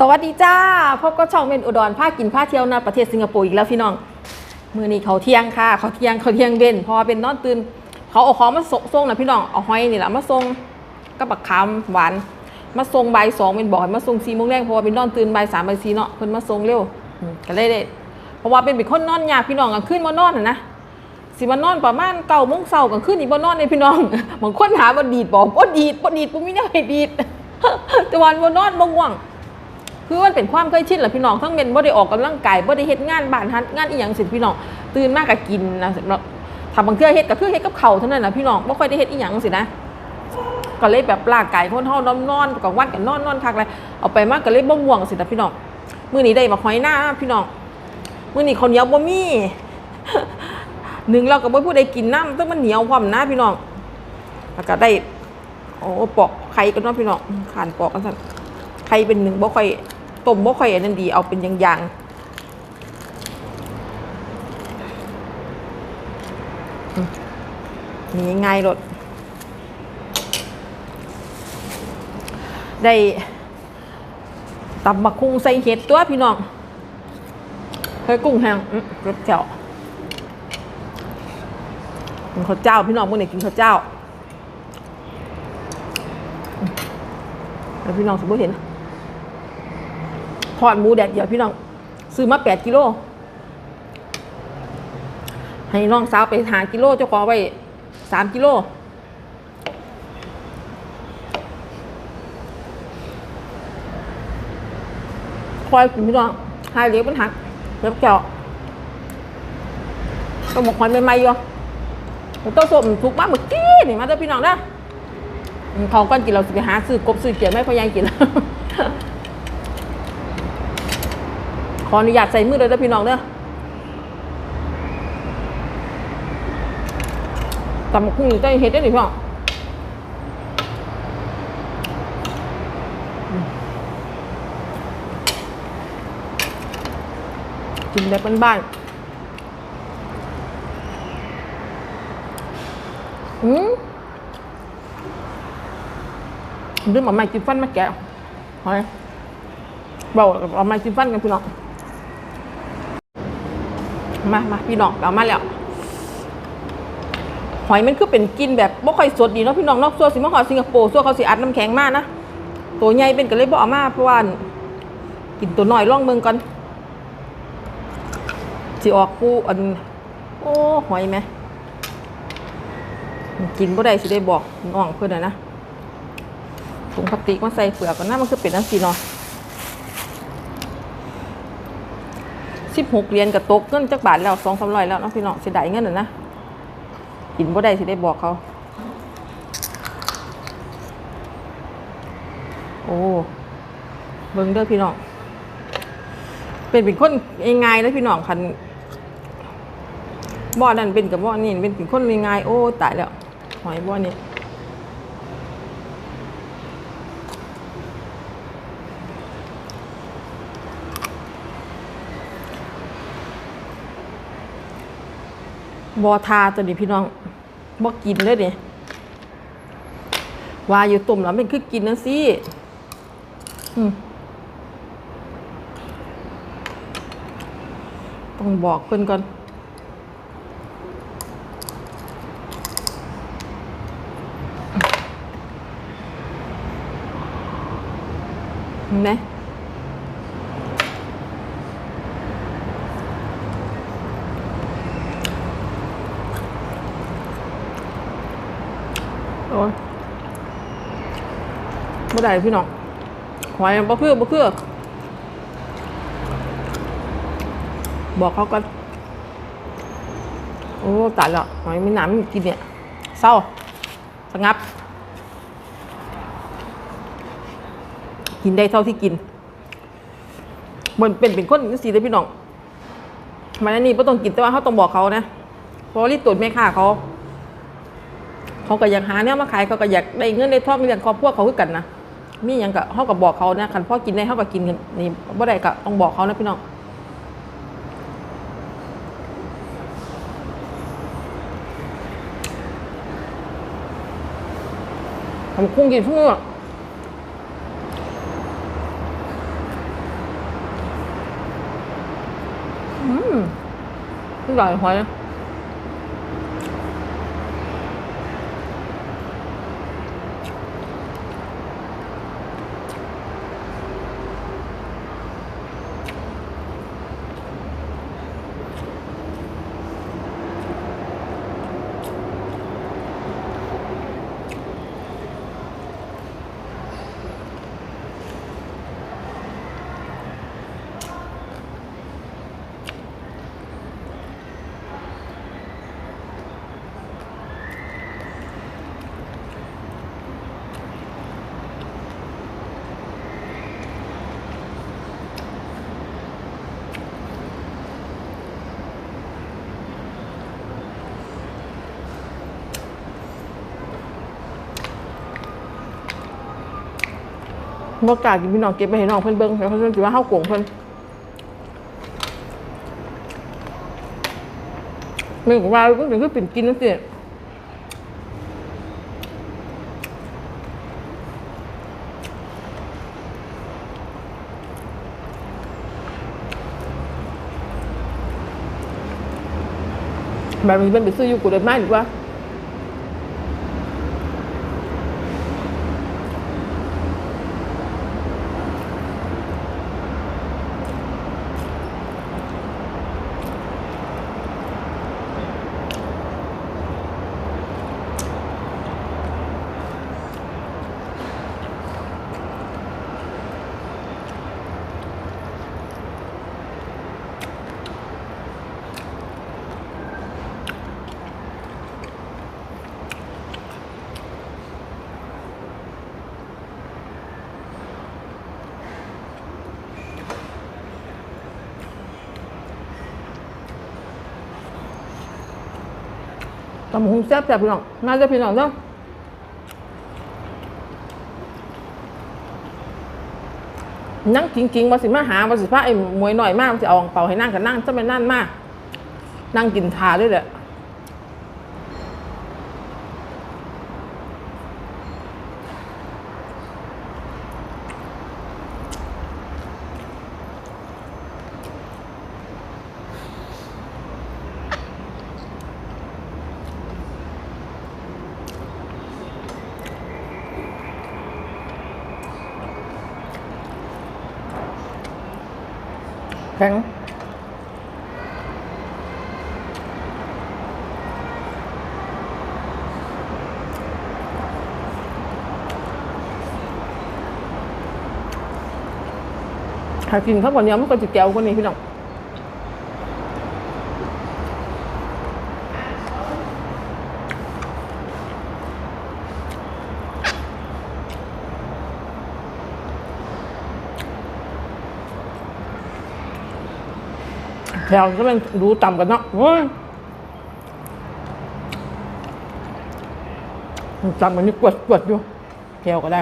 สวัสดีจ้าพบกับช่องเมนอุดรพากินพาเที่ยวนะประเทศสิงคโปร์อีกแล้วพี่น้องมือนี้เขาเที่ยงค่ะเขาเที่ยงเขาเที่ยงเวนพอเป็นนอนตื่นเขาเอาของมาส่งนะพี่น้องเอาหอยนี่แหละมาส่งกับบักคำหวานมาส่งใบสองเป็นบอกให้มาส่งสี่โมงแรกเพราะว่าเป็นนอนตื่นใบสามบ่ายสี่เนาะเพิ่นมาส่งเร็วก็เลยได้เพราะว่าเป็นเป็นคนนอนยากพี่น้องกลางคืนมานอนน่ะนะสิมานอนประมาณเก้าโมงเช้ากลางคืนนี่บ่นอนเลยพี่น้องบางคนหาบ่ดีดบอกบ่ดีดบ่ดีดบ่มีแนวให้ดีดแต่วันบ่นอนบ่ง่วง คือมันเป็นความเคยชินแหละพี่น้องทั้งเป็นบ่ได้ออกกำลังกายบ่ได้เฮ็ดงานบ้านฮัดงานอีหยังสิพี่น้องตื่นมากก็กินนะสำหรับถ้าบางเทื่อเฮ็ดก็คือเฮ็ดกับเข้าเท่านั้นนะพี่น้องบ่ค่อยได้เฮ็ดอีหยังสินะก็เลยแบบร่างกายคนเฮานอนนอนกลางวันก็นอนนอนคักเลยเอาไปมากก็เลยบ่ง่วงสินะพี่น้องมื้อนี้ได้มาหอยหน้าพี่น้องมื้อนี้ข้าวเหนียวบ่มีหนึ่งเราก็บ่ผู้ใดกินน้ำต้องมันเหนียวพร้อมนะพี่น้องแล้วก็ได้โอ้ปอกไข่กันเนาะพี่น้องขานปอกกันสั่นไข่เป็นหนึ่งบ่ค่อย ต้มบ่ค่อยอันนั้นดีเอาเป็นอย่างๆนี่ง่ายรถได้ตำบักคุ้งใส่เห็ดตัวพี่น้องเคยกุ้งแห้งรสเจ้ากินข้าวเจ้า พี่น้องมื่อไหร่กินข้าวเจ้าแล้วพี่น้องสมมติเห็น ทอดหมูแดดเดียวพี่น้อง ซื้อมาแปดกิโล ให้น้องสาวไปหากิโลเจ้าของไว้สามกิโลคอยกินพี่น้องหายเล็กมันหักเล็บเจาะก็หมกหอยใหม่ๆอยู่ต้องสมทุกมากเมื่อกี้นี่มาเด้อพี่น้องเด้อเขาก่อนกินเราสิไปหาซื้อกบซื้อเกียร์ไม่พอยังกิน ขออนุญาตใส่มือเลยนะพี่น้องเด้อตำบักหุ่งนี่ต้องเฮ็ดได้หนิพี่น้องกินแบบบ้านๆอืมลืมเอาไม้จิ้มฟันมาแกะหอยเบาเอาไม้จิ้มฟันกันพี่น้อง มามาพี่น้องเอามาแล้วหอยมันคือเป็นกินแบบบ่ค่อยสดดีเนาะพี่น้องเนอกส่วนสิมาหอสิงคโปร์ส่วนเขาสิอัดน้ำแข็งมากนะตัวใหญ่เป็นก็เลยบ่เอามาเพราะว่ากินตัวน้อยล่องเมืองก่อนสิออกกูอัน โอ้หอยไหมกินบ่ได้สิได้บอกน้องเพื่อนนะนะถุงพลาสติกมาใส่เปลือกก่อนนะมันคือเป็นน้ำสีเนาะ สิบหกเหรียญกับตกเงินจักบาทแล้วสองสามร้อยแล้วเนาะพี่น้องเสียดายเงินน่ะนะกินบ่ได้สิได้บอกเขา โอ้เบิ่งเด้อพี่น้องเป็นเป็นคนง่ายๆเลยพี่น้องคันบ่อนั่นเป็นกับบ่อนี่เป็นเป็นคนง่ายๆโอ้ตายแล้วหอยบ่อนี่ บอทาตัวนี้พี่น้องบอกกินเลยเด้ว่าอยู่ตุ่มแล้วมันคือกินนะสิต้องบอกเพื่อนก่อนเห็นไหม ไม่ได้พี่น้องหอยบ่เพื่อบ่เพื่อบอกเขากันโอ้ตายแล้วหอยมีน้ำมีกินเนี่ยเศร้าสงับ กินได้เท่าที่กินมันเป็นเป็นคนสีเลยพี่น้องมันอันนี้ไม่ต้องกินแต่ว่าเขาต้องบอกเขานะเพราะรีบตรวจแม่ค่าเขา เขาก็อยากหาเนี่ยมาขายเขาก็อยากได้เงินได้ทองเลี้ยงครอบครัวเขาคือกันนะ มีอยังกับเขากับบอกเขานะคันพ่อกินได้เขากับกินนี่บ่ได้กับต้องบอกเขานะพี่น้องทำกุ้งกินพวกอืมอร่อยหอยนะ บ่กล้ากินพี่น้องเก็บไปให้น้องเพิ่นเบิ่งแล้วเพิ่นสิว่าเฮาโกงเพิ่นแม่นก็ว่าเพิ่นคือเป็นกินจังซี่แบบนี้เป็นไปซื้ออยู่กูได้มาดีกว่า ตำบักหุงแซ่บแซ่บพี่น้องน่าจะพี่น้องเนาะนั่งจริงๆมาสิมาหามาสิพราไอ้มวยหน่อยมากมันจะเอาอ่างเป่าให้นั่งกันนั่งจะเป็นนั่นมาก นั่งกินทาด้วยแหละ ถ้ากินข้าวก่อนเนี้ยมันก็จะแก้วกว่านี้พี่น้องแถวก็เป็นดูต่ำกันเนาะโอ้ยจำมันนี่กวดกวดอยู่แถวก็ได้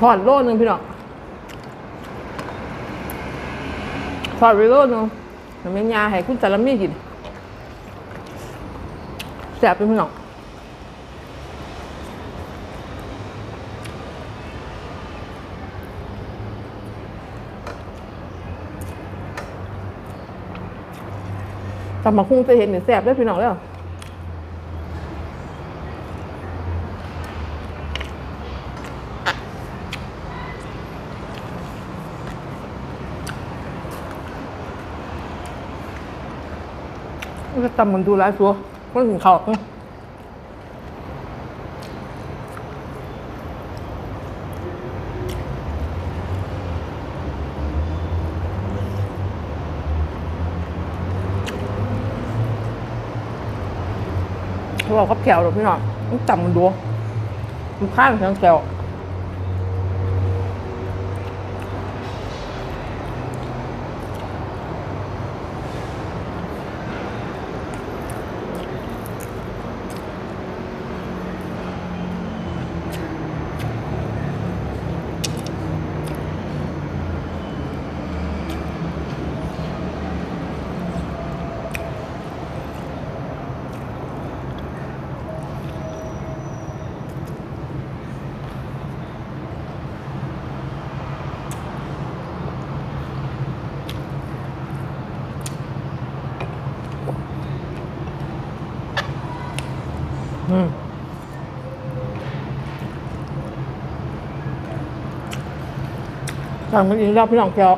ทอดโลนึงพี่น้องทอดไปโลนึงมันเป็นยาให้คุณสารมีกินแซ่บเป็นพี่น้องตำบักหุ่งจะเห็นเนี่ยแซ่บเด้พี่น้องเด้อ มันจะตำมันดูร้ายสัวมันถึงเขาเขาบอกเขาแขวหรอกพี่น้องมันตำมันดูมันข้างทั้งแขว สั่งมันอีกรอบพี่น้องแก้ว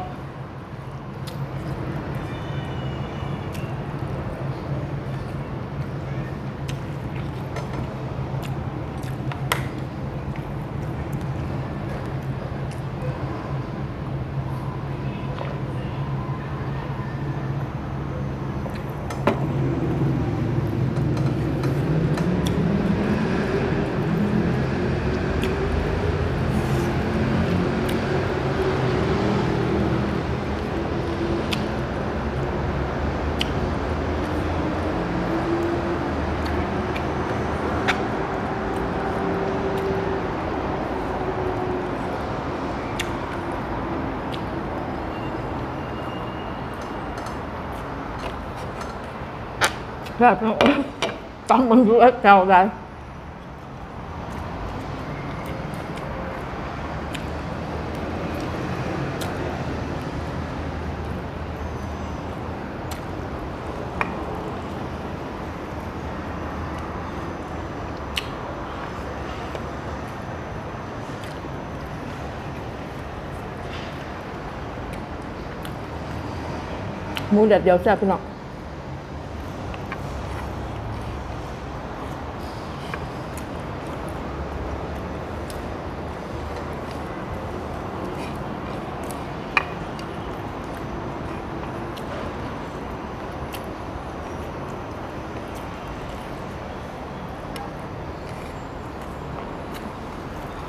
แบบนั้นต้องมันดูแก้ว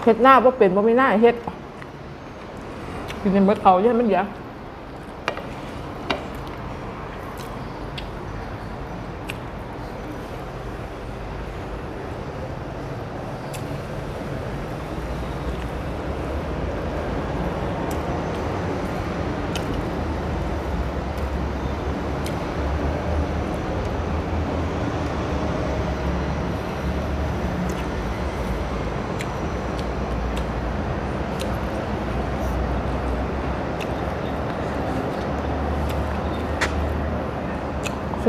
เฮ็ดหน้าว่าเป็นว่าไม่น่าเฮ็ดกินเนมดเขาเนี่ยมันเยอะ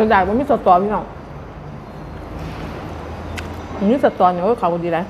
เสียากมันมีสตอพี่น้องมันนี้สตอเนี่ยก็เขาดีแล้ว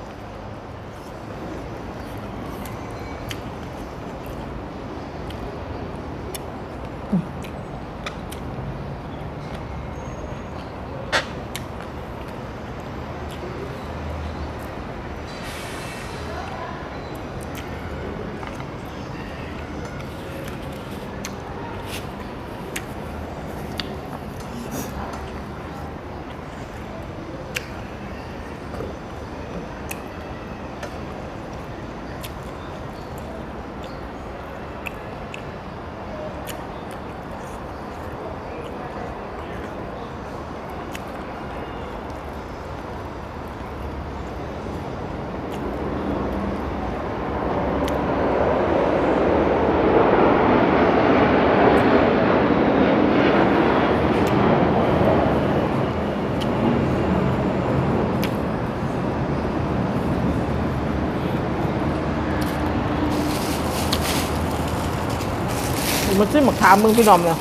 มาซื้อหมักขามมึงพี่น้องเนี่ย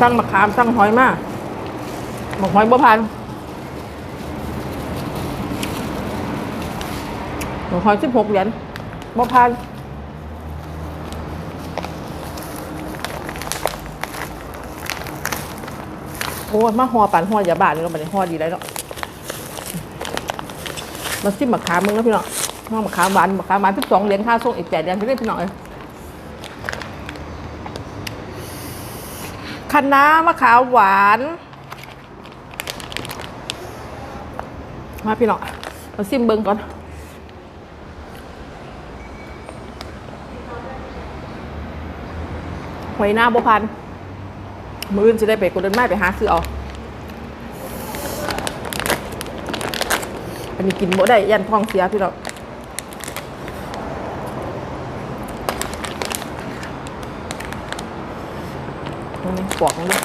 สั่งมะขามสั่งหอยมาหมกหอยบ่พันหมกหอยสิบหกเหรียญบ่พันโอ้มาห่อปันห่อยาบาทนี่ก็บันนี้ห่อดีแล้วเนาะมาซิมมะขามมึงแล้วพี่น้องน้องมะขามหวานมะขามหวานสิบสองเหรียญค่าส่งอีกแปดเหรียญไปเรื่พี่น้องเอ้ย คะน้ามะขามหวาน มาพี่น้องมาซิมเบิงก่อนหอยหน้าบัวพัน มืออื่นจะได้ไปกดเดินไม้ไปหาซื้อเอา อันนี้กินบ่ได้ยันท้องเสียพี่น้อง ตรงนี้ปอกมันด้วย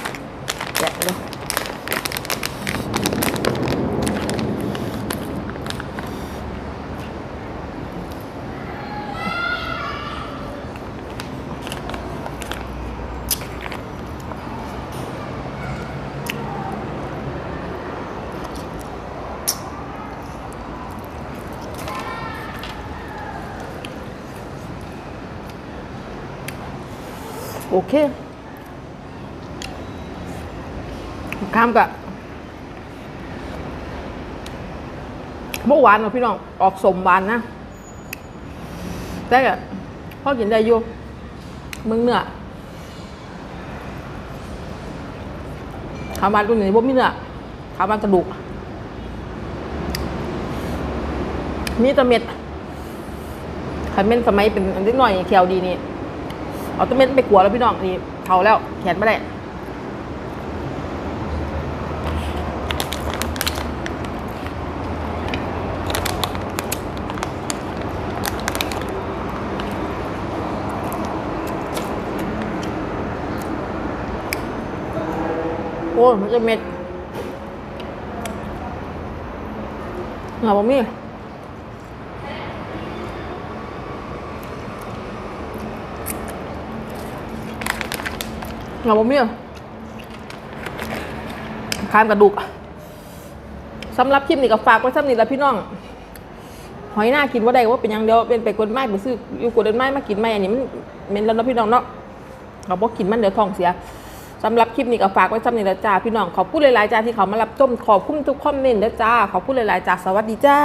แกะเลยโอเค ข้ามกะเมื่อวานเนาพี่น้องออกสมหวานนะ แต่กะพ่อกินได้อยู่มึงเนื้อขามันตรงนี้บ่มีเนื้อขามันกระดูก มีตะเม็ดขันเม็ดสมัยเป็นนิดหน่อยแคลดีนี่ เอาตะเม็ดไปกัวแล้วพี่น้องนี่เขาแล้วแขนไม่ได้ โอ้ยมันจะเม็ดเหงาบ่มีเหงาบ่มีคานกระดูกสำหรับคลิปนี้ก็ฝากไว้สำหรับนี้ละพี่น้องหอยหน้ากินว่าได้ว่าเป็นยังเดียวเป็นไปกดไม้ไปซื้ออยู่กดไม้มากินไม้อันนี้มันเม็นแล้วนะพี่น้องเนาะเขาบอกกินมันเดี๋ยวท้องเสีย สำหรับคลิปนี้ก็ฝากไว้สำหรับนี้ละจ้าพี่น้องขอบคุณหลายๆจ้าที่เขามารับชมขอบคุณทุกคอมเมนต์นะจ้าขอบคุณหลายๆจ้าสวัสดีจ้า